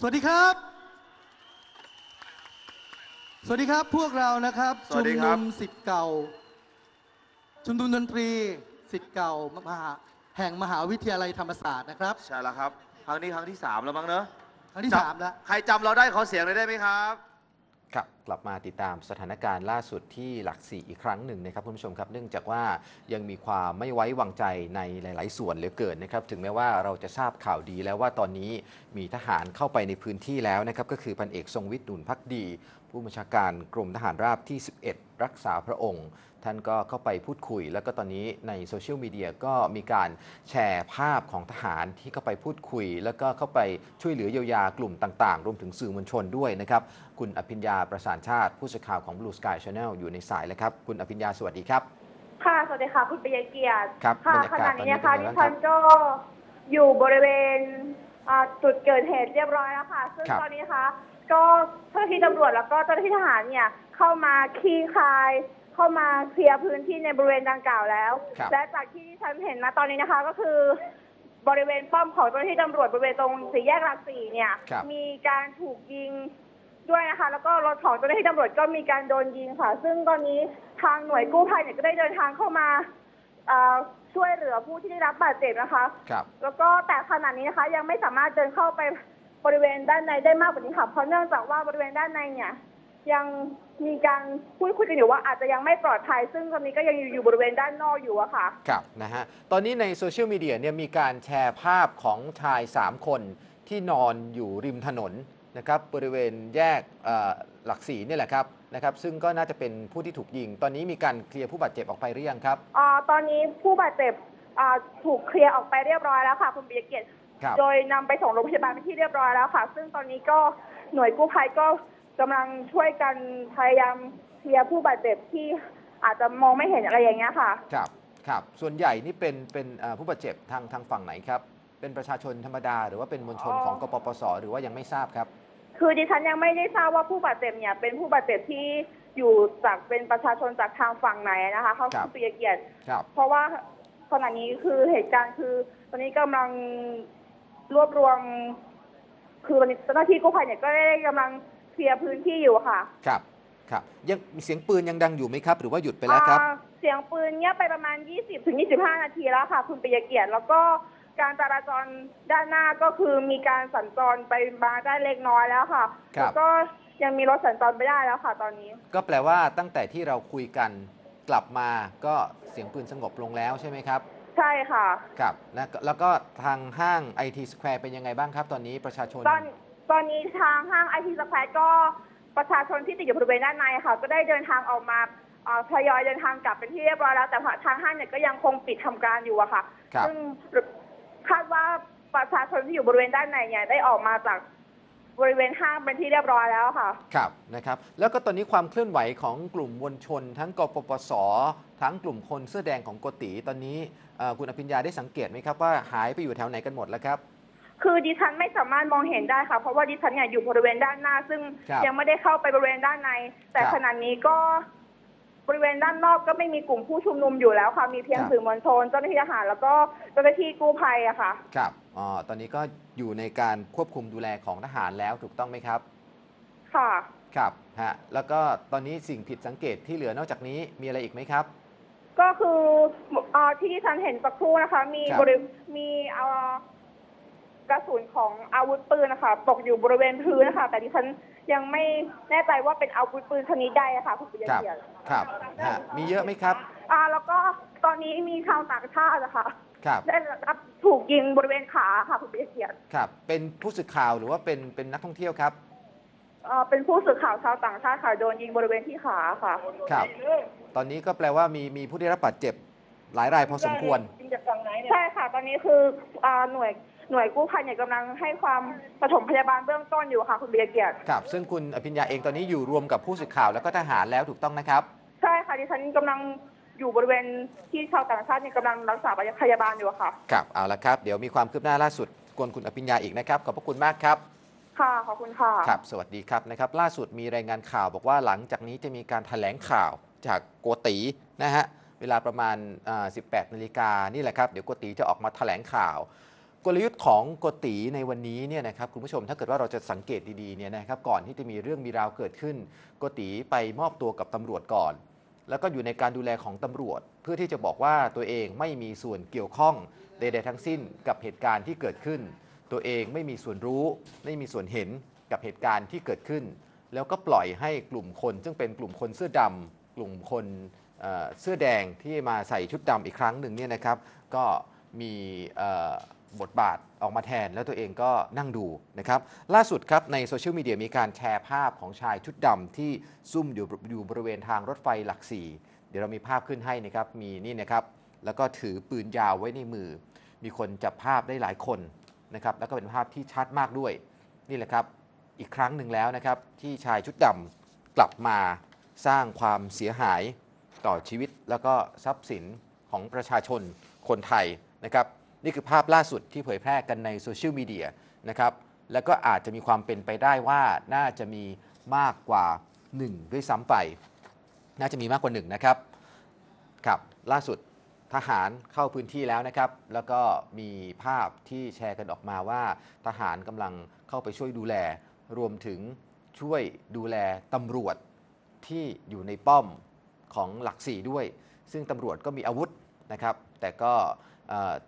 สวัสดีครับ สวัสดีครับพวกเรานะครับสวัสดีครับชุมนุมสิทธิ์เก่า ชุมนุมดนตรีสิทธิ์เก่ามหาแห่งมหาวิทยาลัยธรรมศาสตร์นะครับ ใช่แล้วครับ ครั้งนี้ครั้งที่ 3 แล้วมั้งเนอะครั้งที่จำสามแล้ว ใครจำเราได้ขอเสียงเลยได้ไหมครับ ครับ กลับมาติดตามสถานการณ์ล่าสุดที่หลักสี่อีกครั้งหนึ่งนะครับคุณผู้ชมครับ เนื่องจากว่ายังมีความไม่ไว้วางใจในหลาย ๆ ส่วนเหลือเกินนะครับ ถึงแม้ว่าเราจะทราบข่าวดีแล้วว่าตอนนี้มีทหารเข้าไปในพื้นที่แล้วนะครับ ก็คือพันเอกทรงวิทย์หนุนพักดี ผู้บัญชาการกรมทหารราบที่ 11 รักษาพระองค์ ท่านก็เข้าไปพูดคุย แล้วก็ตอนนี้ในโซเชียลมีเดียก็มีการแชร์ภาพของทหารที่เข้าไปพูดคุย แล้วก็เข้าไปช่วยเหลือเยียวยากลุ่มต่าง ๆ รวมถึงสื่อมวลชนด้วยนะครับ คุณอภิญญาประสานชาติ ผู้สื่อข่าวของ Blue Sky Channel อยู่ในสายแล้วครับ คุณอภิญญาสวัสดีครับ ค่ะ สวัสดีค่ะ คุณปิยเกียรติครับค่ะบรรยากาศขณะนี้นะคะตอนนี้ดิเป็นไงบ้างฉันก็อยู่บริเวณอ่าจุดเกิดเหตุเรียบร้อยแล้วค่ะ ซึ่งครับตอนนี้นะคะก็เจ้าหน้าที่ตำรวจแล้วก็เจ้าหน้าที่ทหารเนี่ยเข้ามาคลี่คลาย เข้ามาเคลียร์พื้นที่ในบริเวณดังกล่าวแล้วครับและจากที่ดิฉันเห็นนะตอนนี้นะคะก็คือบริเวณป้อมของเจ้าหน้าที่ตำรวจบริเวณตรงสี่แยกหลักสี่เนี่ยครับมีการถูกยิง ด้วยนะคะ แล้วก็รถของเจ้าหน้าที่ตำรวจก็มีการโดนยิงค่ะ ซึ่งตอนนี้ทางหน่วยกู้ภัยเนี่ยก็ได้เดินทางเข้ามาเอ่อช่วยเหลือผู้ที่ได้รับบาดเจ็บนะคะ ครับ แล้วก็แต่ขณะนี้นะคะ ยังไม่สามารถเดินเข้าไปบริเวณด้านในได้มากกว่านี้ค่ะเพราะเนื่องจากว่าบริเวณด้านในเนี่ยยังมีการพูดคุยกันอยู่ว่าอาจจะยังไม่ปลอดภัย ซึ่งตอนนี้ก็ยังอยู่อยู่บริเวณด้านนอกอยู่อะค่ะ ครับนะฮะ ตอนนี้ในโซเชียลมีเดียเนี่ยมีการแชร์ภาพของชาย 3 คนที่นอนอยู่ริมถนน นะครับบริเวณแยกเอ่อหลักสีนี่แหละครับนะครับ ซึ่งก็น่าจะเป็นผู้ที่ถูกยิง ตอนนี้มีการเคลียร์ผู้บาดเจ็บออกไปหรือยังครับอ่าตอนนี้ผู้บาดเจ็บอ่าถูกเคลียร์ออกไปเรียบร้อยแล้วค่ะคุณปิยเกียรติครับโดยนำไปส่งโรงพยาบาลเป็นที่เรียบร้อยแล้วค่ะ ซึ่งตอนนี้ก็หน่วยกู้ภัยก็กำลังช่วยกันพยายามเคลียร์ผู้บาดเจ็บที่อาจจะมองไม่เห็นอะไรอย่างเงี้ยค่ะ ครับ ครับ ส่วนใหญ่นี่เป็นเป็นเอ่อผู้บาดเจ็บทางทางฝั่งไหนครับ เป็นประชาชนธรรมดา หรือว่าเป็นมวลชนของกปปส หรือว่ายังไม่ทราบครับ คือดิฉันยังไม่ได้ทราบว่าผู้บาดเจ็บเนี่ยเป็นผู้บาดเจ็บที่อยู่จากเป็นประชาชนจากทางฝั่งไหนนะคะเขาครับคุณปิยเกียรติครับเพราะว่าขณะนี้คือเหตุการณ์คือ ตอนนี้กำลังรวบรวม คือวันนี้เจ้าหน้าที่กู้ภัยเนี่ยก็ได้กำลังเคลียร์พื้นที่อยู่ค่ะ ครับครับยังเสียงปืนยังดังอยู่ไหมครับ หรือว่าหยุดไปแล้วครับอ่าเสียงปืนเงียบไปประมาณ 20ถึง25 นาทีแล้วค่ะ คุณปิยเกียรติแล้วก็ การจราจรด้านหน้าก็คือมีการสัญจรไปมาได้เล็กน้อยแล้วค่ะครับ แล้วก็ยังมีรถสัญจรไปได้แล้วค่ะ ตอนนี้ ก็แปลว่าตั้งแต่ที่เราคุยกันกลับมาก็เสียงปืนสงบลงแล้วใช่ไหมครับ ใช่ค่ะ ครับแล้วก็แล้วก็ทางห้าง IT Square เป็นยังไงบ้างครับ ตอนนี้ประชาชน ตอนตอนนี้ทางห้างไอทีสแควร์ก็ประชาชนที่ติดอยู่บริเวณด้านในค่ะ ก็ได้เดินทางออกมาเอ่อทยอยเดินทางกลับเป็นที่เรียบร้อยแล้ว แต่ทางห้างเนี่ยก็ยังคงปิดทำการอยู่อะค่ะ ครับ ซึ่ง คาดว่าประชาชนที่อยู่บริเวณด้านในเนี่ยได้ออกมาจากบริเวณห้างเป็นที่เรียบร้อยแล้วค่ะ ครับนะครับ แล้วก็ตอนนี้ความเคลื่อนไหวของกลุ่มมวลชน ทั้งกปปส ทั้งกลุ่มคนเสื้อแดงของโกติ ตอนนี้เอ่อคุณอภิญญาได้สังเกตไหมครับว่าหายไปอยู่แถวไหนกันหมดแล้วครับ คือดิฉันไม่สามารถมองเห็นได้ค่ะ เพราะว่าดิฉันเนี่ยอยู่บริเวณด้านหน้า ซึ่งครับยังไม่ได้เข้าไปบริเวณด้านใน แต่ครับ ขณะนี้ก็ บริเวณด้านนอกก็ไม่มีกลุ่มผู้ชุมนุมอยู่แล้วค่ะ มีเพียงครับ สื่อมวลชนเจ้าหน้าที่ทหารแล้วก็เจ้าหน้าที่กู้ภัยอะค่ะ ครับอ๋อตอนนี้ก็อยู่ในการควบคุมดูแลของทหารแล้วถูกต้องไหมครับ ค่ะ ครับฮะแล้วก็ตอนนี้สิ่งผิดสังเกตที่เหลือนอกจากนี้มีอะไรอีกไหมครับ ก็คือเอ่อที่ดิฉันเห็นสักครู่นะคะ มีครับบริมีเอ่อกระสุนของอาวุธปืนนะคะตกอยู่บริเวณพื้นนะคะแต่ดิฉัน ยังไม่แน่ใจว่าเป็นอาวุธปืนชนิดใดอะค่ะคุณปิยครับเกียรติครับฮะมีเยอะไหมครับอ่า แล้วก็ตอนนี้มีชาวต่างชาตินะคะครับได้รับถูกยิงบริเวณขาค่ะคุณปิยเกียรติครับ เป็นผู้สื่อข่าวหรือว่าเป็นเป็นนักท่องเที่ยวครับเอ่อเป็นผู้สื่อข่าวชาวต่างชาติค่ะโดนยิงบริเวณที่ขาค่ะครับ ตอนนี้ก็แปลว่ามีมีผู้ได้รับบาดเจ็บหลายรายพอสมควร ใช่ค่ะ ตอนนี้คืออ่าหน่วย หน่วยกู้ภัยเนี่ยกำลังให้ความปฐมพยาบาลเบื้องต้นอยู่ค่ะคุณปิยเกียรติครับซึ่งคุณอภิญญาเองตอนนี้อยู่รวมกับผู้สื่อข่าวแล้วก็ทหารแล้วถูกต้องนะครับ ใช่ค่ะดิฉันกำลังอยู่บริเวณที่ชาวต่างชาติเนี่ยกำลังรักษาพยาบาลอยู่ค่ะ ครับเอาละครับ เดี๋ยวมีความคืบหน้าล่าสุดกวนคุณอภิญญาอีกนะครับ ขอบพระคุณมากครับ ค่ะขอบคุณค่ะ ครับ สวัสดีครับนะครับล่าสุดมีรายงานข่าวบอกว่าหลังจากนี้จะมีการแถลงข่าวจากโกตินะฮะเวลาประมาณอ่า18นาฬิกานี่แหละครับเดี๋ยวโกติจะออกมาแถลงข่าวโกลยุทธ์ของโกติในวันนี้เนี่ยนะครับคุณผู้ชมถ้าเกิดว่าเราจะสังเกตดีๆเนี่ยนะครับก่อนที่จะมีเรื่องมีราวเกิดขึ้นโกติไปมอบตัวกับตำรวจก่อน แล้วก็อยู่ในการดูแลของตำรวจ เพื่อที่จะบอกว่าตัวเองไม่มีส่วนเกี่ยวข้องใดๆทั้งสิ้นกับเหตุการณ์ที่เกิดขึ้น ตัวเองไม่มีส่วนรู้ ไม่มีส่วนเห็นกับเหตุการณ์ที่เกิดขึ้น แล้วก็ปล่อยให้กลุ่มคน ซึ่งเป็นกลุ่มคนเสื้อดำกลุ่มคนเสื้อแดงที่มาใส่ชุดดำอีกครั้งหนึ่งเนี่ยนะครับ ก็มีเบทบาทออกมาแทนแล้วตัวเองก็นั่งดูนะครับล่าสุดครับในโซเชียลมีเดียมีการแชร์ภาพของชายชุดดำที่ซุ่มอยู่อยู่บริเวณทางรถไฟหลักสี่เดี๋ยวเรามีภาพขึ้นให้นะครับมีนี่นะครับแล้วก็ถือปืนยาวไว้ในมือ มีคนจับภาพได้หลายคนนะครับแล้วก็เป็นภาพที่ชัดมากด้วย นี่แหละครับอีกครั้งหนึ่งแล้วนะครับที่ชายชุดดำกลับมาสร้างความเสียหายต่อชีวิตแล้วก็ทรัพย์สินของประชาชนคนไทยนะครับ นี่คือภาพล่าสุดที่เผยแพร่กันในโซเชียลมีเดียนะครับแล้วก็อาจจะมีความเป็นไปได้ว่าน่าจะมีมากกว่า 1 ด้วยซ้ำไป น่าจะมีมากกว่า1นะครับครับล่าสุดทหารเข้าพื้นที่แล้วนะครับ แล้วก็มีภาพที่แชร์กันออกมาว่า ทหารกำลังเข้าไปช่วยดูแล รวมถึงช่วยดูแลตำรวจที่อยู่ในป้อมของหลักสี่ด้วย ซึ่งตำรวจก็มีอาวุธนะครับ แต่ก็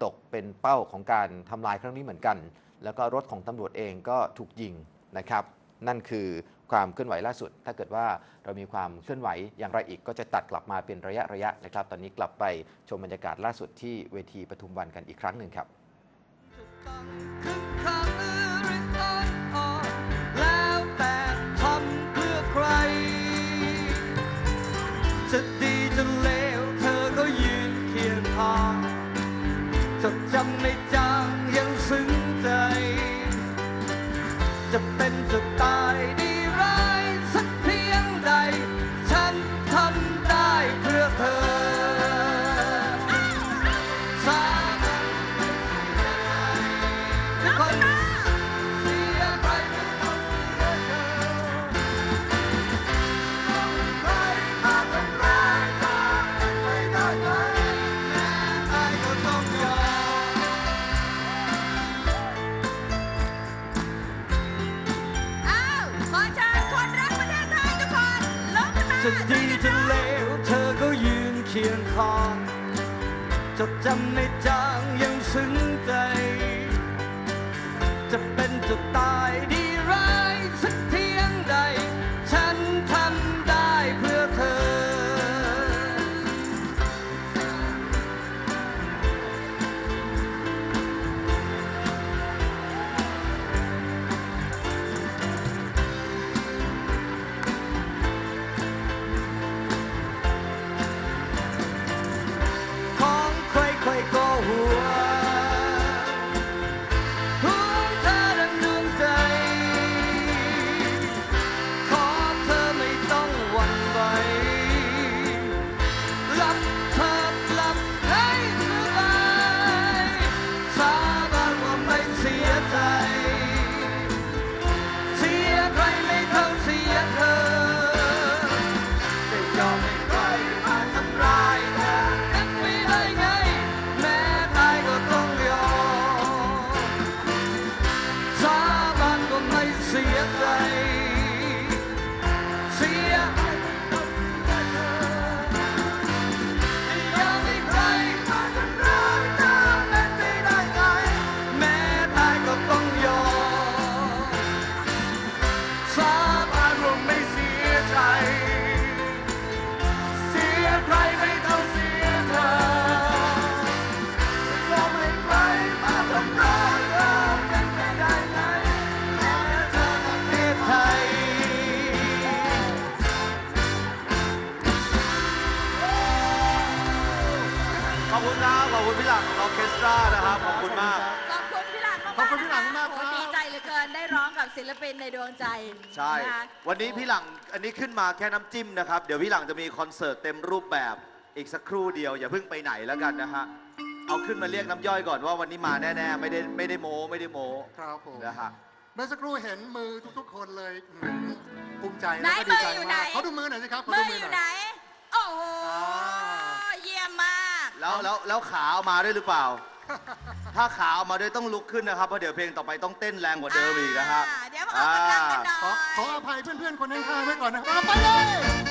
ตกเป็นเป้าของการทำลายครั้งนี้เหมือนกัน แล้วก็รถของตำรวจเองก็ถูกยิงนะครับ นั่นคือความเคลื่อนไหวล่าสุด ถ้าเกิดว่าเรามีความเคลื่อนไหวอย่างไรอีกก็จะตัดกลับมาเป็นระยะระยะนะครับ ตอนนี้กลับไปชมบรรยากาศล่าสุดที่เวทีปทุมวันกันอีกครั้งหนึ่งครับ จ จดจำในจางยังซึ้ง ขึ้นมาแค่น้ำจิ้มนะครับ เดี๋ยวพี่หลังจะมีคอนเสิร์ตเต็มรูปแบบอีกสักครู่เดียว อย่าเพิ่งไปไหนแล้วกันนะฮะเอาขึ้นมาเรียกน้ำย่อยก่อนว่าวันนี้มาแน่ๆไม่ได้ไม่ได้โม้ไม่ได้โม้ครับผมนะฮะเมื่อสักครู่เห็นมือทุกๆ คนเลยอืมภูมิใจไหนแล้วก็ดีใจมืออยู่ไหน มากเขาดูมือหน่อยสิครับขมืดูออยู่ไหนโอ้โหอ่าเยี่ยมมาก แล้วแล้วแล้วขาเอามาด้วยหรือเปล่า ถ้าขาเอามาด้วยต้องลุกขึ้นนะครับ เพราะเดี๋ยวเพลงต่อไปต้องเต้นแรงกว่าเดิมอีกนะฮะ อ่าเดี๋ยวมาออกกำลังกันหน่ขออย ขออภัยเพื่อนๆคนข้างๆไว้ก่อนนะครับเอาไปเลย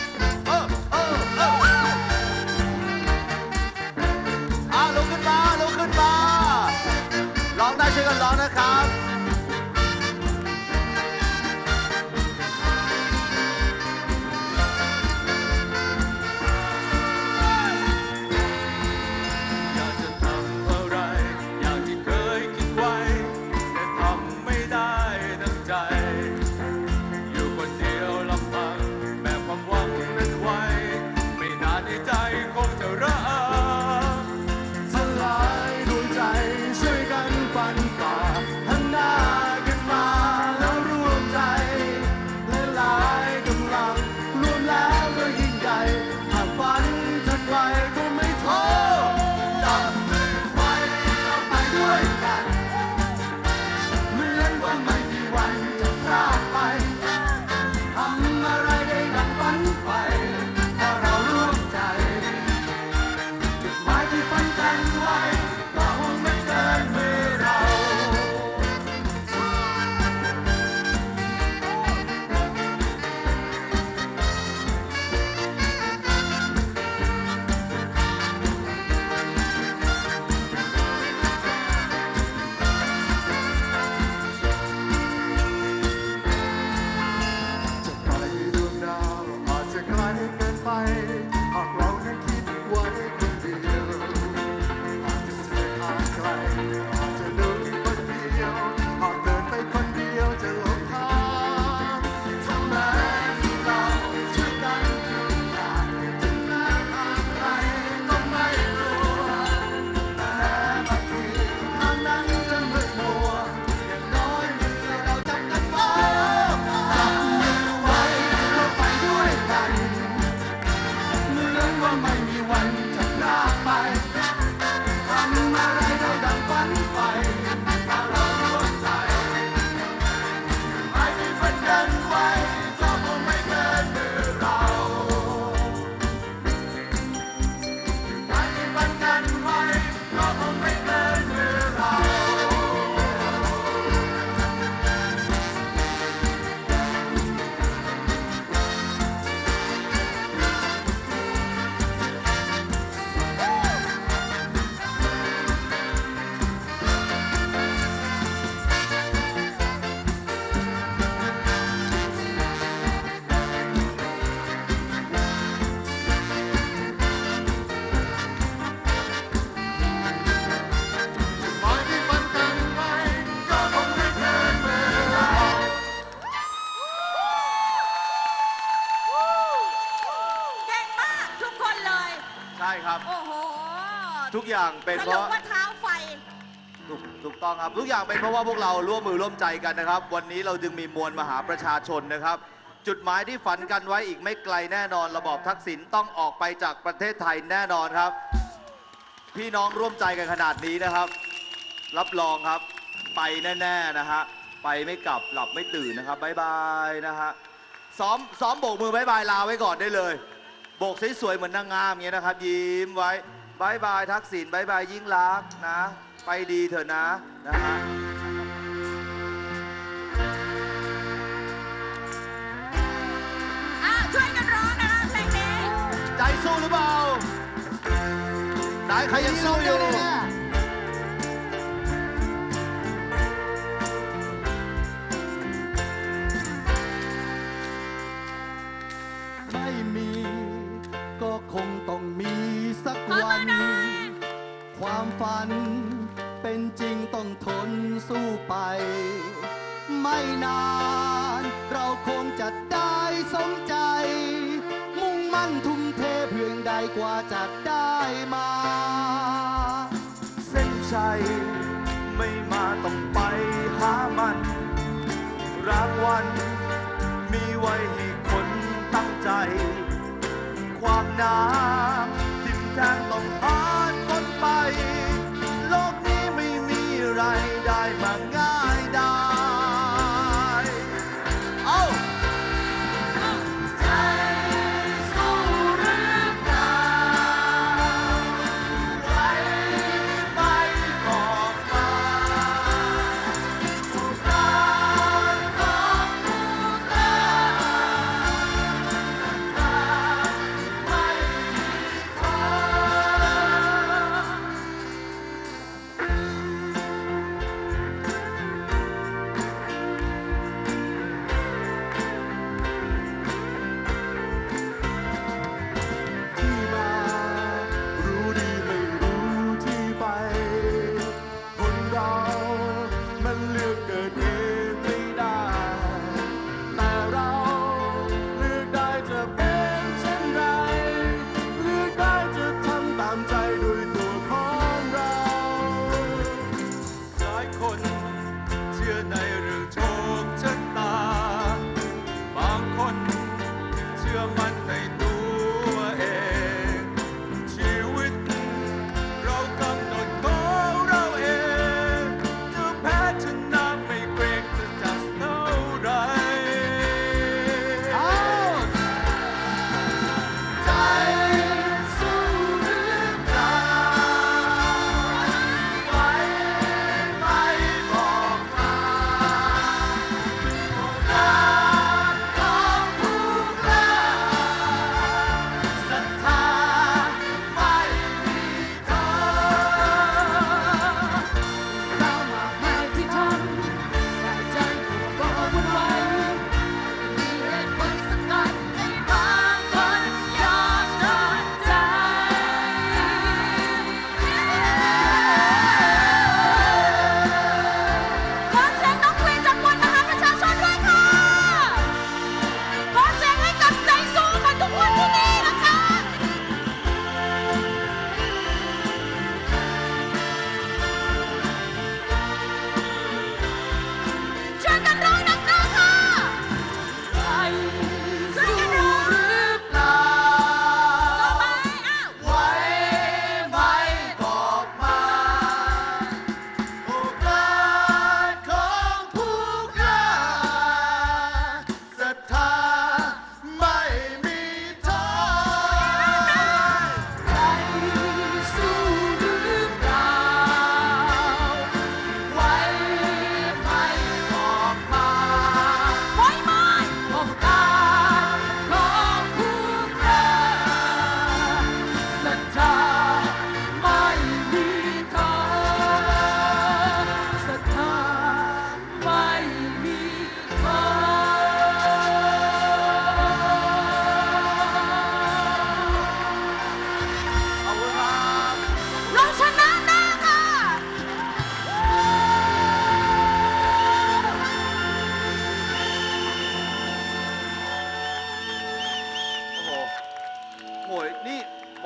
อย่างเป็นสเพรุปราะว่าเท้าไฟ ถูกถูกต้องครับทุกอย่างเป็นเพราะว่าพวกเราร่วมมือร่วมใจกันนะครับ วันนี้เราจึงมีมวลมหาประชาชนนะครับ จุดหมายที่ฝันกันไว้อีกไม่ไกลแน่นอน ระบอบทักษิณต้องออกไปจากประเทศไทยแน่นอนครับ พี่น้องร่วมใจกันขนาดนี้นะครับ รับรองครับ ไปแน่ๆนะฮะไปไม่กลับหลับไม่ตื่นนะครับบายบายนะฮะซ้อมซ้อมโบกมือบายบายลาไว้ก่อนได้เลยโบกสวยๆเหมือนนางงามอย่างเงี้ยนะครับ ยิ้มไว้ บายบายทักษิณบายบายยิ่งรักษณ์นะ ไปดีเถอะนะนะฮะอะช่วยกันร้องนะคะเพลงนี้ ใจสู้หรือเปล่าไหนใครยังสู้อยู่ ฝัน เป็นจริงต้องทนสู้ไป ไม่นานเราคงจะได้สมใจ มุ่งมั่นทุ่มเทเพียงใดกว่าจะได้มา เส้นชัยไม่มาต้องไปหามัน รางวัลมีไว้ให้คนตั้งใจ ความน้ำทิมแทงต้องผ่านพ้นไป อ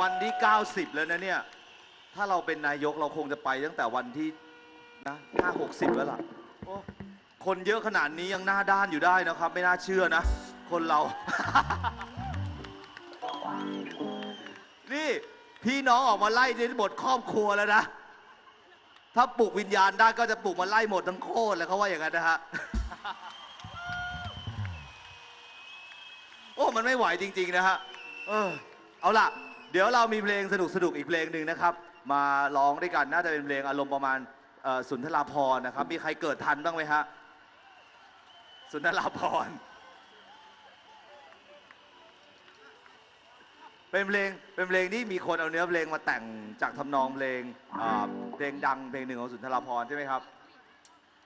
วันที่ 90 แล้วนะเนี่ย ถ้าเราเป็นนายกเราคงจะไปตั้งแต่วันที่นะห้าหกสิบแล้วล่ะโอ้คนเยอะขนาดนี้ยังหน้าด้านอยู่ได้นะครับ ไม่น่าเชื่อนะ คนเรา นี่พี่น้องออกมาไล่ในหมดครอบครัวแล้วนะ ถ้าปลุกวิญญาณได้ก็จะปลุกมาไล่หมดทั้งโคตรเลยเขาว่าอย่างนั้นนะฮะ โอ้ มันไม่ไหวจริง ๆ นะฮะ เออ เอาล่ะ เดี๋ยวเรามีเพลงสนุกสนุกๆอีกเพลงหนึ่งนะครับ มาร้องด้วยกันน่าจะเป็นเพลงอารมณ์ประมาณเอ่อสุนทราพรณ์นะครับ มีใครเกิดทันบ้างไหมฮะสุนทราพรณ์เป็นเพลงเป็นเพลงที่มีคนเอาเนื้อเพลงมาแต่งจากทำนองเพลงอ่าเพลงดังเพลงหนึ่งของสุนทราพรณ์ใช่ไหมครับ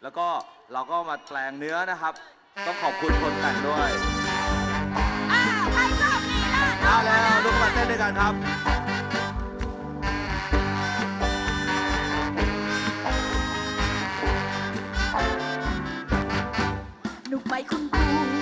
แล้วก็เราก็มาแปลงเนื้อนะครับ ต้องขอบคุณคนแต่งด้วยามาแล้วลุกมาเต้นด้วยกันครับหนุกไหมคุณครู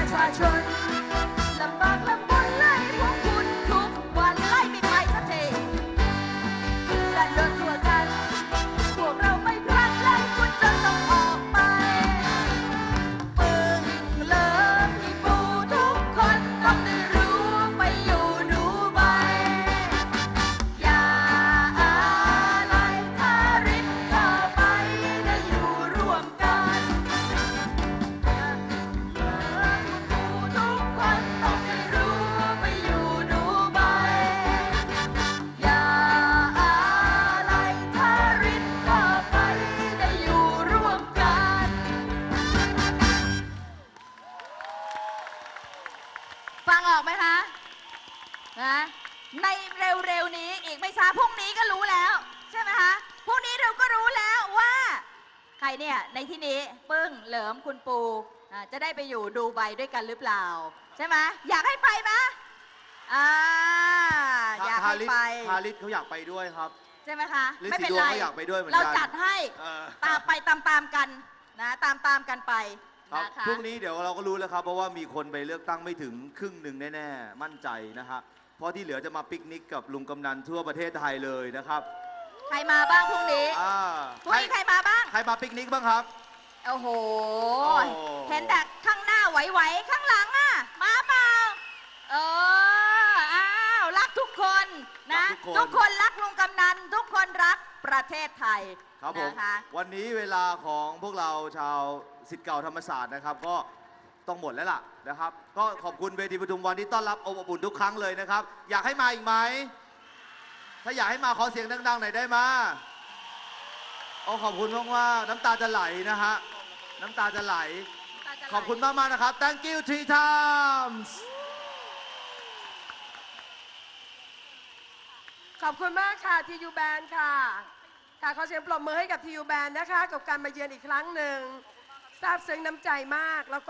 ต่อป นะในเร็วๆนี้อีกไม่ช้าพรุ่งนี้ก็รู้แล้ว ใช่ไหมคะพรุ่งนี้เราก็รู้แล้วว่า ใครเนี่ยในที่นี้ปึ้งเหลิมคุณปูอ่าจะได้ไปอยู่ดูใบด้วยกันหรือเปล่า ใช่ไหมอยากให้ไปไหมอ่าอยากทาให้ริสไปทาริสเขาอยากไปด้วยครับ ใช่ไหมคะ ฤทธิ์ไม่เป็นสีดวงไรก็อยากไปด้วยเหมือนกัน เราจัดให้เออตามไปตามๆกันนะตามตามๆกันไปครับนะคะ พรุ่งนี้เดี๋ยวเราก็รู้แล้วครับ เพราะว่ามีคนไปเลือกตั้งไม่ถึงครึ่งหนึ่งแน่ ๆ มั่นใจนะฮะ เพราะที่เหลือจะมาปิกนิกกับลุงกำนันทั่วประเทศไทยเลยนะครับใครมาบ้างพรุ่งนี้อ่าพรุ่งนี้ใครมาบ้าง ใครมาปิกนิกบ้างครับ โอ้โห โอ้ เห็นแต่ข้างหน้าไหวๆ ข้างหลังอะ มาเปล่า เออ อ้าว รักทุกคนนะ รักทุกคน ทุกคนรักลุงกำนัน ทุกคนรักประเทศไทยครับผมนะคะ วันนี้เวลาของพวกเราชาวสิทธิ์เก่าธรรมศาสตร์นะครับ ก็ ต้องหมดแล้วล่ะนะครับ ก็ขอบคุณเวทีปทุมวันที่ต้อนรับอบอุ่นทุกครั้งเลยนะครับ อยากให้มาอีกไหม ถ้าอยากให้มาขอเสียงดังๆหน่อยได้มาโอ้ขอบคุณมากว่าน้ำตาจะไหลนะฮะน้ำตาจะไหล ขอบคุณมากๆนะครับ thank you three times ขอบคุณมากค่ะทียูแบนค่ะค่ะขอเสียงปรบมือให้กับทียูแบนนะคะ กับการมาเยือนอีกครั้งหนึ่งซาบซึ้งน้ำใจมากแล้วก็